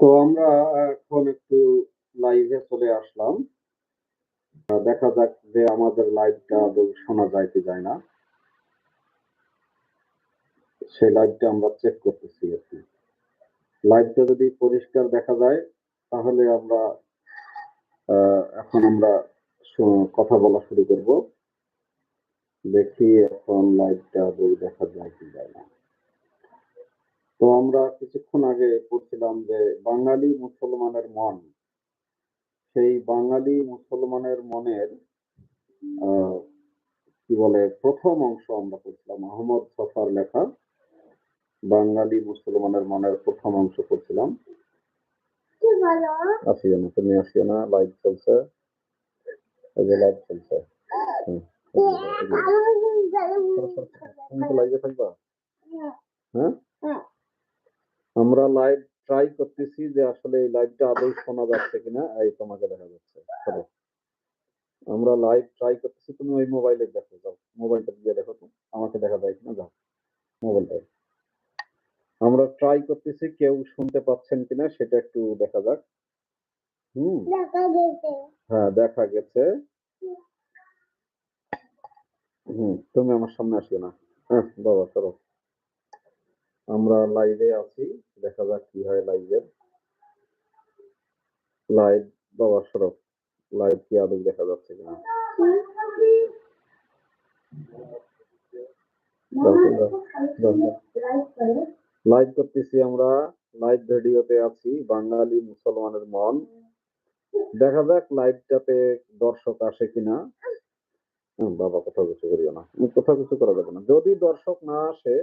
তো আমরা এখন একটু লাইভে চলে আসলাম। দেখা যাক যে আমাদের লাইভটা আদৌ শোনা যায় কি যায় না। সেই লাইভটা আমরা চেক করতেছি আর কি লাইভটা যদি পরিষ্কার দেখা যায়, তাহলে আমরা এখন আমরা কথা বলা শুরু করব। দেখি এখন লাইভটা আদৌ দেখা যায় কি যায় না। তো আমরা কিছুক্ষণ আগে পড়ছিলাম যে বাঙালি মুসলমানের মন। সেই বাঙালি মুসলমানের মনের কি বলে প্রথম অংশ আমরা পড়ছিলাম আহমদ সফার লেখা। বাঙালি মুসলমানের মনের প্রথম অংশ পড়ছিলাম। আসিও না তুমি আসিও না লাইভ চলছে। লাইভ চলছে। লাইভে থাকবা? হ্যাঁ। আমরা লাইভ ট্রাই করতেছি যে আসলে এই লাইভটা আদৌ শোনা যাচ্ছে কিনা এই তোমাকে দেখা যাচ্ছে। চলো। আমরা লাইভ ট্রাই করতেছি তুমি ওই মোবাইলে দেখো যাও। মোবাইলটা দিয়ে দেখো তো আমাকে দেখা যায় কিনা যাও। মোবাইলটা আমরা ট্রাই করতেছি কেউ শুনতে পাচ্ছেন কিনা সেটা একটু দেখা যাক। হুম। হ্যাঁ দেখা গেছে। হুম তুমি আমার সামনে আসিও না। হ্যাঁ বাবা চলো। আমরা লাইভে আছি। দেখা যাক কি হয় লাইভের লাইভ বাবা সরব। লাইভ কি আদৌ দেখা যাচ্ছে কিনা? লাইভ করতেছি আমরা। লাইভ ভিডিওতে আছি। বাঙালি মুসলমানের মন। দেখা যাক লাইভটাতে দর্শক আসে কিনা। বাবা, কোথাও কিছু করিও না। কোথাও কিছু করা যাবে না। যদি দর্শক না আসে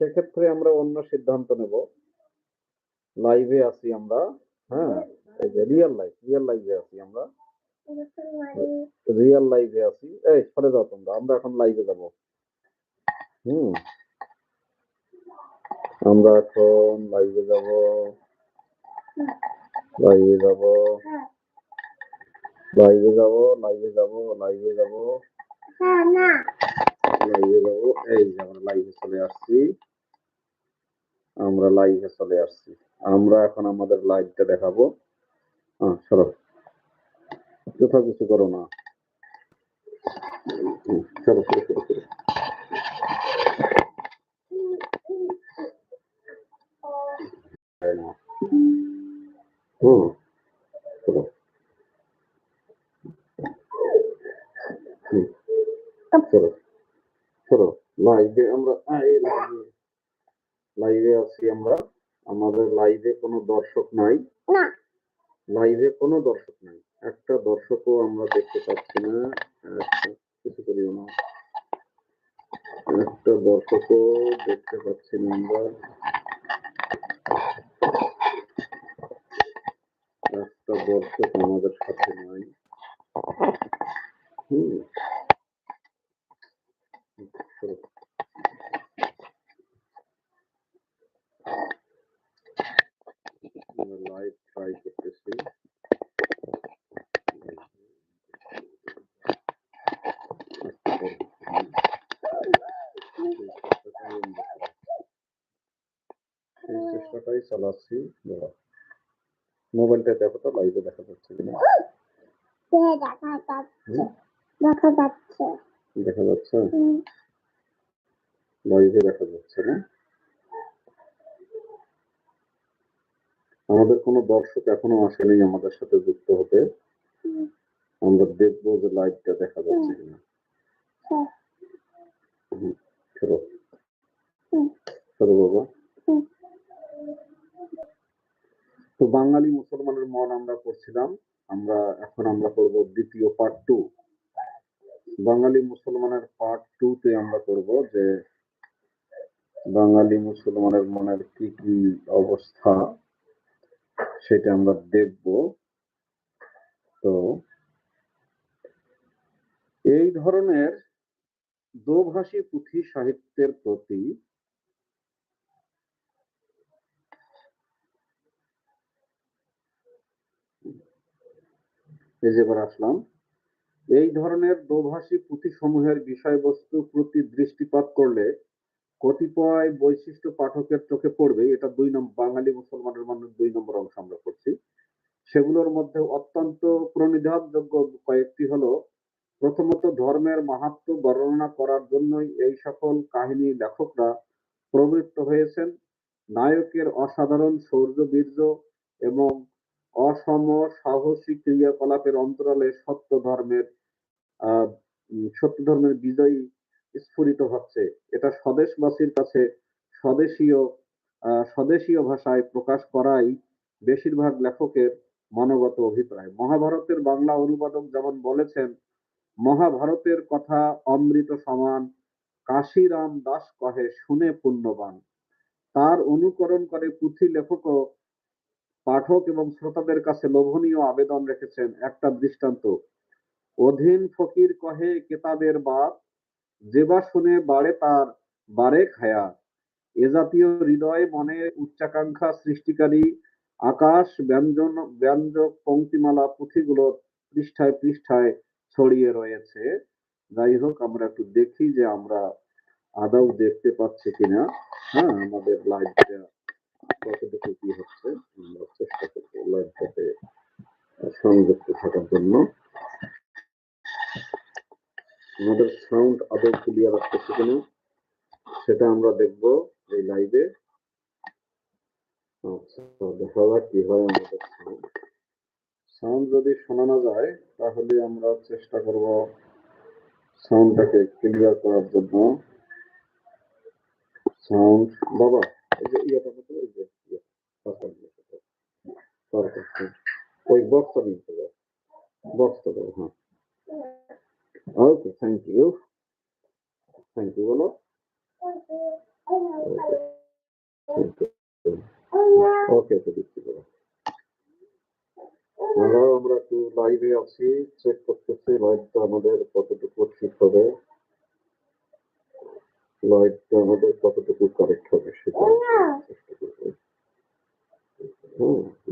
সেক্ষেত্রে আমরা অন্য সিদ্ধান্ত নেব। লাইভে আছি আমরা হ্যাঁ? এই যে রিয়েল লাইভ রিয়েল লাইভে আছি আমরা। রিয়েল লাইভে আছি। এই সরে যাও তোমরা আমরা এখন লাইভে যাব। হুম। আমরা এখন লাইভে যাব। লাইভে যাব। লাইভে যাব লাইভে যাব লাইভে যাব। হ্যাঁ না। লাইভে যাব এই যে আমরা লাইভে চলে আসছি। আমরা লাইভে চলে আসছি। আমরা এখন আমাদের লাইভটা দেখাবো। হ্যাঁ সরো। কোথাও কিছু করো না। চলো? হুম চলো চলো চলো আমরা লাইভে আছি আমরা। আমাদের লাইভে কোনো দর্শক নাই। না। লাইভে কোনো দর্শক নাই। একটা দর্শকও আমরা দেখতে পাচ্ছি না। কিছু করিও না। একটা দর্শকও দেখতে পাচ্ছি না আমরা। একটা দর্শক আমাদের সাথে নাই। হুম। লাইভ ট্রাই করতেছি সেই চেষ্টাটাই চালাচ্ছি মোবাইলটা দেখো তো লাইভে দেখা যাচ্ছে কিনা? দেখা যাচ্ছে। দেখা যাচ্ছে? লাইভে দেখা যাচ্ছে না? আমাদের কোনো দর্শক এখনও আসেনি আমাদের সাথে যুক্ত হতে। আমরা দেখব যে লাইভটা দেখা যাচ্ছে কিনা। হ্যাঁ, বাবা। তো বাঙালি মুসলমানের মন আমরা করছিলাম আমরা এখন আমরা করব দ্বিতীয় পার্ট টু বাঙালি মুসলমানের পার্ট টু তে আমরা করব যে বাঙালি মুসলমানের মনের কি কি অবস্থা। সেটা আমরা দেখব। তো এই ধরনের দোভাষী পুঁথি সাহিত্যের প্রতি এবার আসলাম, এই ধরনের দোভাষী পুঁথি সমূহের বিষয়বস্তু প্রতি দৃষ্টিপাত করলে কতিপয় বৈশিষ্ট্য পাঠকের চোখে পড়বে, এটা দুই নম্বর বাঙালি মুসলমানের মানুষ দুই নম্বর অংশ আমরা করছি সেগুলোর মধ্যে অত্যন্ত প্রণিধানযোগ্য কয়েকটি হলো, প্রথমত ধর্মের মাহাত্ম বর্ণনা করার জন্যই এই সকল কাহিনী লেখকরা প্রবৃত্ত হয়েছেন। নায়কের অসাধারণ শৌর্য বীর্য এবং অসম সাহসী ক্রিয়াকলাপের অন্তরালে সত্য ধর্মের, আহ সত্য ধর্মের বিজয়ী স্ফুরিত হচ্ছে। এটা স্বদেশবাসীর কাছে স্বদেশীয় স্বদেশীয় ভাষায় প্রকাশ করাই বেশিরভাগ লেখকের মনোগত অভিপ্রায়। মহাভারতের বাংলা অনুবাদক যেমন বলেছেন, মহাভারতের কথা অমৃত সমান, কাশিরাম দাস কহে, শুনে পুণ্যবান। তার অনুকরণ করে পুঁথি লেখকও পাঠক এবং শ্রোতাদের কাছে লোভনীয় আবেদন রেখেছেন। একটা দৃষ্টান্ত, অধীন ফকির কহে, কেতাবের বাপ যেবা শুনে বাড়ে তার বারে খায়া। এ জাতীয় হৃদয় মনে উচ্চাকাঙ্ক্ষা সৃষ্টিকারী আকাশ ব্যঞ্জন, ব্যঞ্জক পঙ্ক্তিমালা পুঁথিগুলোর পৃষ্ঠায় পৃষ্ঠায় ছড়িয়ে রয়েছে। যাই হোক, আমরা একটু দেখি যে আমরা আদৌ দেখতে পাচ্ছি কিনা। হ্যাঁ আমাদের লাইভটা কতটুকু কি হচ্ছে, আমরা চেষ্টা করব লাইভটাতে সংযুক্ত থাকার জন্য। আমাদের সাউন্ড আদৌ ক্লিয়ার আসতেছে কিনা, সেটা আমরা দেখব এই লাইভে আচ্ছা দেখা যাক কি হয় আমাদের সাউন্ড সাউন্ড যদি শোনানো যায়, তাহলে আমরা চেষ্টা করব সাউন্ডটাকে ক্লিয়ার করার জন্য। সাউন্ড বাবা, এই যে ইয়েটা মতো এই যে ইয়ে। ওই বক্সটা নিয়ে চলে। বক্সটা দাও হ্যাঁ। Okay thank you thank you বলো ওকে ওকে দিচ্ছি বলো আমরা একটু লাইভে আছি চেক করতেছি লাইভটা আমাদের কতটুকু ঠিক হবে লাইভটা আমাদের কতটুকু কারেক্ট হবে সেটা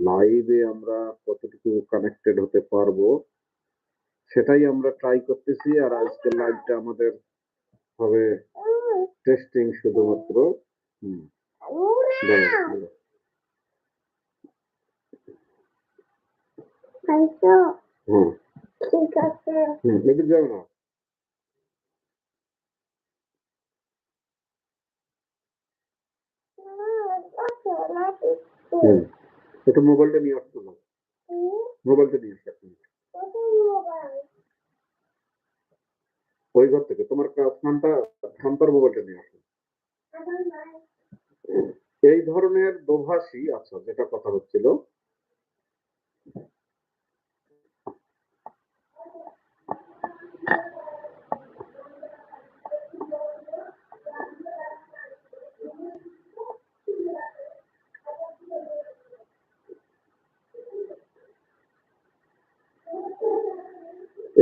লাইভে আমরা কতটুকু কানেক্টেড হতে পারব সেটাই আমরা ট্রাই করতেছি আর আজকের লাইভটা আমাদের হবে টেস্টিং শুধুমাত্র। ঠিক আছে হুম। এদিকে না। একটু মোবাইলটা নিয়ে আসতো না মোবাইলটা নিয়ে আসো এক মিনিট। ওই ঘর থেকে তোমার ফোনটা মোবাইলটা নিয়ে আসো। এই ধরনের দোভাষী আচ্ছা যেটা কথা হচ্ছিল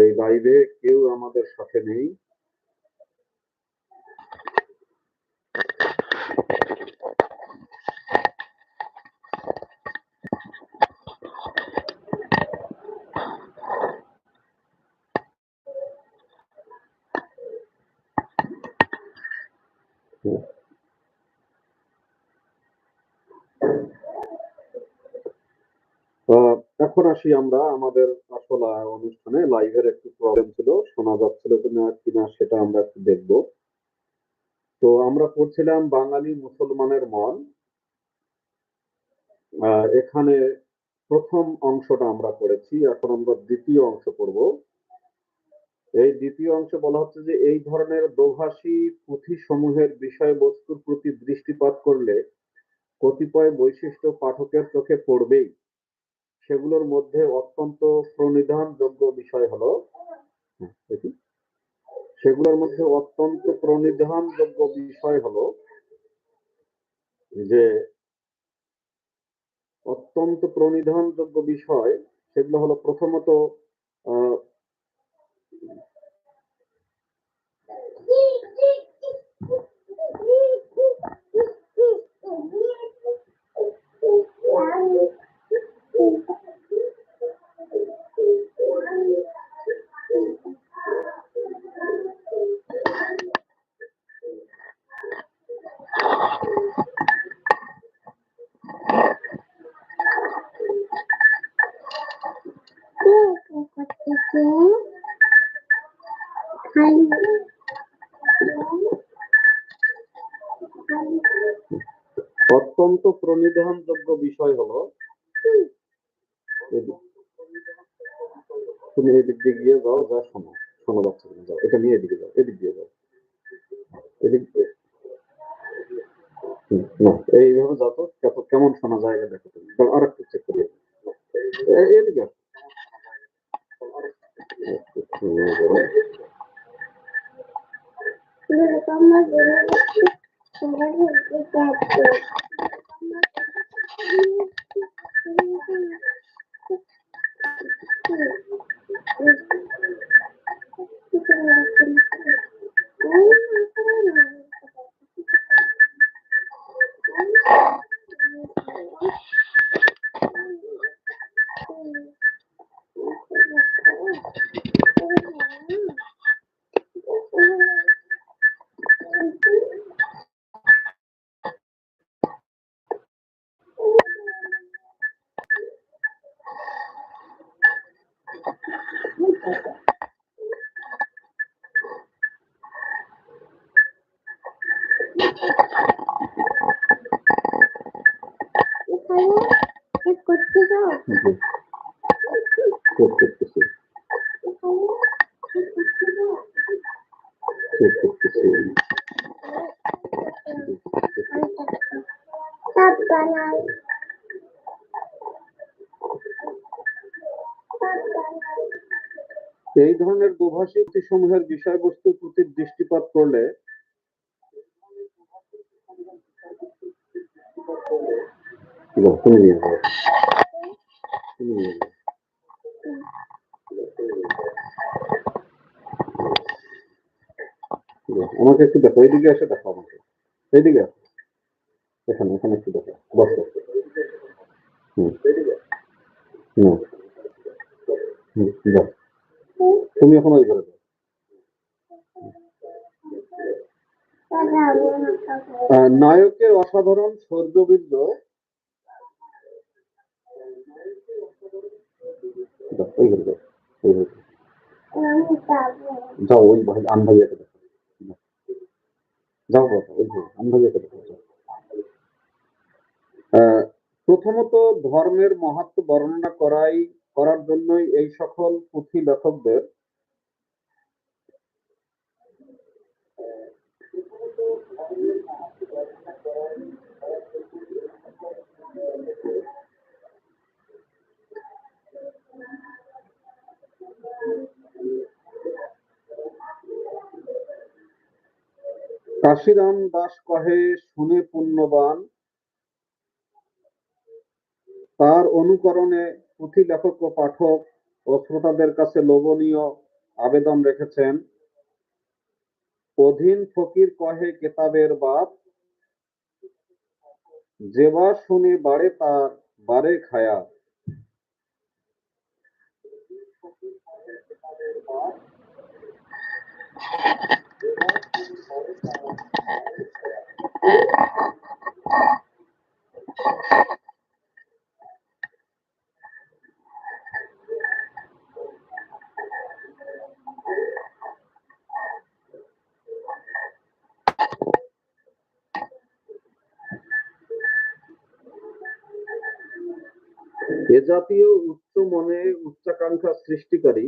এই লাইভে কেউ আমাদের সাথে নেই। এখন আসি আমরা আমাদের আহ, অনুষ্ঠানে লাইভের একটু প্রবলেম ছিল শোনা যাচ্ছিল কিনা কিনা সেটা আমরা একটু দেখব। তো আমরা পড়ছিলাম বাঙালি মুসলমানের মন। এখানে প্রথম অংশটা আমরা পড়েছি এখন আমরা দ্বিতীয় অংশ পড়ব। এই দ্বিতীয় অংশে বলা হচ্ছে যে এই ধরনের দোভাষী পুঁথি সমূহের বিষয়বস্তুর প্রতি দৃষ্টিপাত করলে কতিপয় বৈশিষ্ট্য পাঠকের চোখে পড়বেই। সেগুলোর মধ্যে অত্যন্ত প্রণিধানযোগ্য বিষয় হলো হ্যাঁ, সেগুলোর মধ্যে অত্যন্ত প্রণিধানযোগ্য বিষয় হলো যে অত্যন্ত প্রণিধানযোগ্য বিষয় সেগুলো হলো প্রথমত আহ অত্যন্ত প্রণিধানযোগ্য বিষয় হলো এদিক- তুমি এদিক দিয়ে গিয়ে যাও যা শোনো শোনো বাচ্চা তুমি যাও এটা নিয়ে এদিকে যাও এদিক দিয়ে যাও এদিক দিয়ে হুম, না, এইভাবে যাও তো কেমন- কেমন শোনা যায় এটা দেখো তুমি আর একটু চেক করি এ- এদিকে আসো। একটু নিয়ে যাও। আমার এই ধরনের দোভাষী সমূহের বিষয়বস্তুর প্রতি দৃষ্টিপাত করলে আমাকে একটু দেখো, এইদিকে এসে দেখো আমাকে। এইদিকে। এখানে এখানে একটু দেখো। বসো হুম। হুম তুমি এখন ওই ঘরে নায়কের অসাধারণ শৌর্যবৃদ্ধ যাও, যাও, প্রথমত ধর্মের মাহাত্ম বর্ণনা করাই করার জন্যই এই সকল পুঁথি লেখকদের কাশিরাম দাস কহে, শুনে পুণ্যবান। তার অনুকরণে পুঁথি লেখক ও পাঠক ও শ্রোতাদের কাছে লোভনীয় আবেদন রেখেছেন। অধীন ফকির কহে কেতাবের বাপ যেবার শুনি বাড়ে তার বারে খায়া এ জাতীয় উচ্চ মনে উচ্চাকাঙ্ক্ষা সৃষ্টিকারী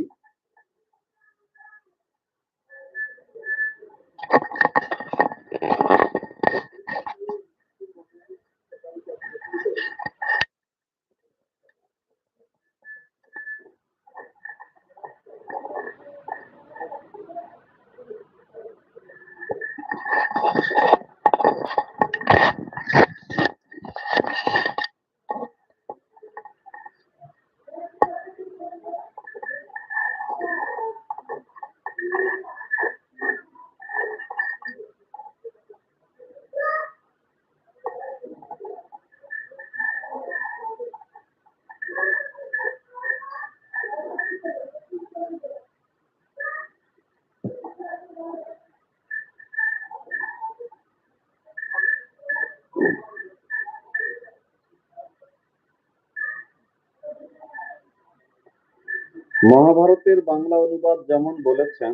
মহাভারতের বাংলা অনুবাদ যেমন বলেছেন,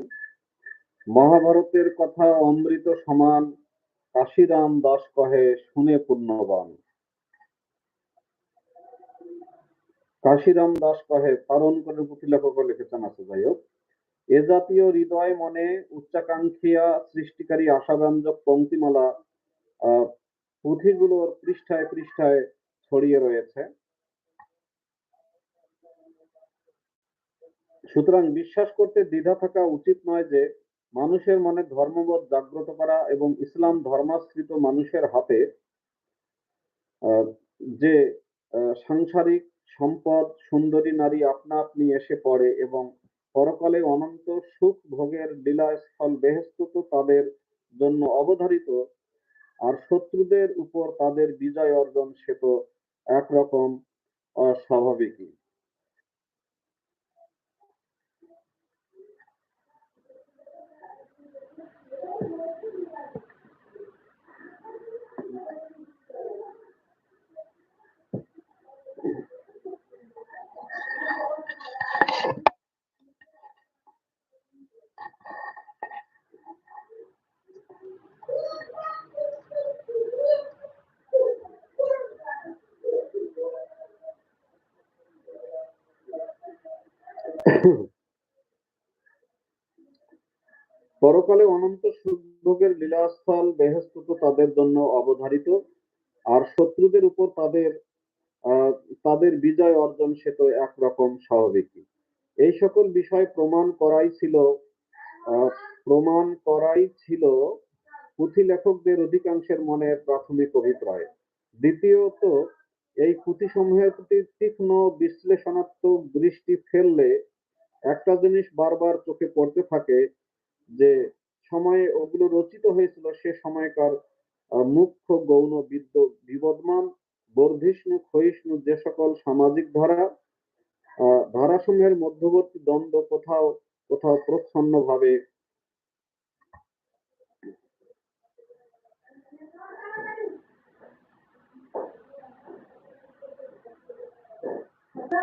মহাভারতের কথা অমৃত সমান, কাশিরাম দাস কহে, শুনে পুণ্যবান। কাশিরাম দাস কহে কারণ করে পুঁথি লেখক লিখেছেন আছে, যাই হোক। এ জাতীয় হৃদয় মনে উচ্চাকাঙ্ক্ষিয়া সৃষ্টিকারী আশাব্যঞ্জক পঙ্ক্তিমালা পুঁথিগুলোর পৃষ্ঠায় পৃষ্ঠায় ছড়িয়ে রয়েছে। সুতরাং বিশ্বাস করতে দ্বিধা থাকা উচিত নয় যে মানুষের মনে ধর্মবোধ জাগ্রত করা এবং ইসলাম ধর্মাশ্রিত মানুষের হাতে যে সাংসারিক সম্পদ, সুন্দরী নারী আপনা আপনি এসে পড়ে এবং পরকালে অনন্ত সুখ ভোগের লীলাস্থল বেহেস্ত তো তাদের জন্য অবধারিত, আর শত্রুদের উপর তাদের বিজয় অর্জন সে তো একরকম অস্বাভাবিকই। পরকালে অনন্ত সুখ লীলাস্থল বেহেস্ত তো তাদের জন্য অবধারিত, আর শত্রুদের উপর তাদের তাদের বিজয় অর্জন সে তো একরকম স্বাভাবিকই। এই সকল বিষয় প্রমাণ করাই ছিল প্রমাণ করাই ছিল পুঁথি লেখকদের অধিকাংশের মনে প্রাথমিক অভিপ্রায়। দ্বিতীয়ত, এই পুঁথিসমূহের প্রতি তীক্ষ্ণ বিশ্লেষণাত্মক দৃষ্টি ফেললে একটা জিনিস বারবার চোখে পড়তে থাকে যে সময়ে ওগুলো রচিত হয়েছিল, সে সময়কার মুখ্য গৌণ বিদ্য বিবদমান, বর্ধিষ্ণু, ক্ষয়িষ্ণু যে সকল সামাজিক ধারা ধারাসমূহের মধ্যবর্তী দ্বন্দ্ব কোথাও কোথাও প্রচ্ছন্ন ভাবে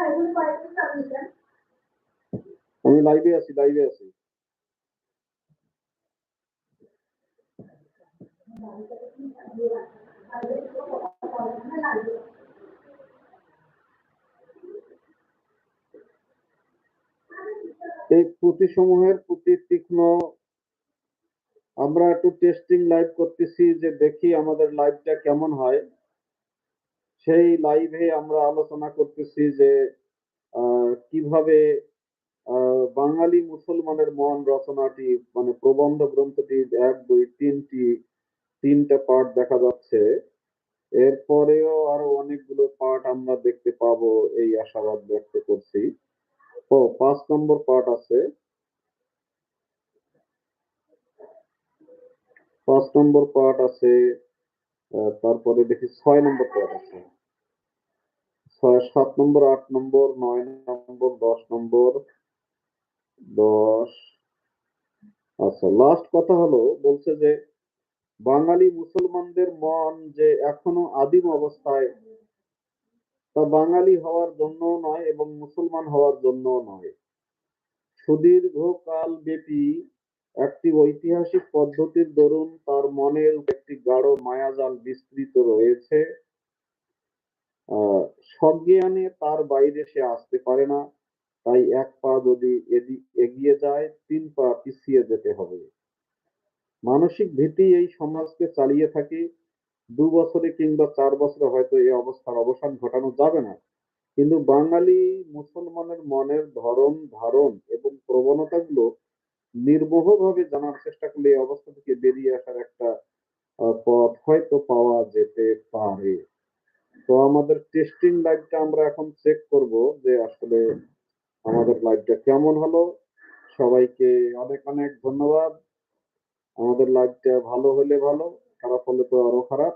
আমি লাইভে আছি লাইভে আছি। এই পুঁথিসমূহের প্রতি তীক্ষ্ণ, আমরা একটু টেস্টিং লাইভ করতেছি যে দেখি আমাদের লাইভটা কেমন হয়। সেই লাইভে আমরা আলোচনা করতেছি যে কীভাবে বাঙালি মুসলমানের মন রচনাটি মানে প্রবন্ধ গ্রন্থটি এক, দুই, তিনটি, তিনটা পার্ট দেখা যাচ্ছে। এরপরেও আরও অনেকগুলো পার্ট আমরা দেখতে পাবো, এই আশাবাদ ব্যক্ত করছি। ও, পাঁচ নম্বর পার্ট আছে। পাঁচ নম্বর পার্ট আছে তারপরে দেখি ছয় নম্বর পার্ট আছে। ছয়, সাত নম্বর, আট নম্বর, নয় নম্বর, দশ নম্বর দশ। আচ্ছা লাস্ট কথা হলো বলছে যে বাঙালি মুসলমানদের মন যে এখনও আদিম অবস্থায় তা বাঙালি হওয়ার জন্য নয় এবং মুসলমান হওয়ার জন্য নয়। সুদীর্ঘ কাল ব্যাপী একটি ঐতিহাসিক পদ্ধতির দরুন তার মনের একটি গাঢ় মায়াজাল বিস্তৃত রয়েছে। আহ, সজ্ঞানে তার বাইরে সে আসতে পারে না। তাই এক পা যদি এগিয়ে যায়, তিন পা পিছিয়ে যেতে হবে। মানসিক ভীতি এই সমাজকে চালিয়ে থাকে। দু বছরে কিংবা চার বছরে হয়তো এই অবস্থার অবসান ঘটানো যাবে না। কিন্তু বাঙালি মুসলমানের মনের ধরন, ধারণ এবং প্রবণতাগুলো নির্মোহভাবে জানার চেষ্টা করলে এই অবস্থা থেকে বেরিয়ে আসার একটা পথ হয়তো পাওয়া যেতে পারে। তো আমাদের টেস্টিং লাইভটা আমরা এখন চেক করব যে আসলে আমাদের লাইভটা কেমন হলো? সবাইকে অনেক অনেক ধন্যবাদ। আমাদের লাইভটা ভালো হলে ভালো, খারাপ হলে তো আরও খারাপ।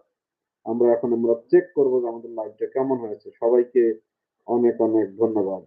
আমরা এখন আমরা চেক করব যে আমাদের লাইভটা কেমন হয়েছে। সবাইকে অনেক অনেক ধন্যবাদ।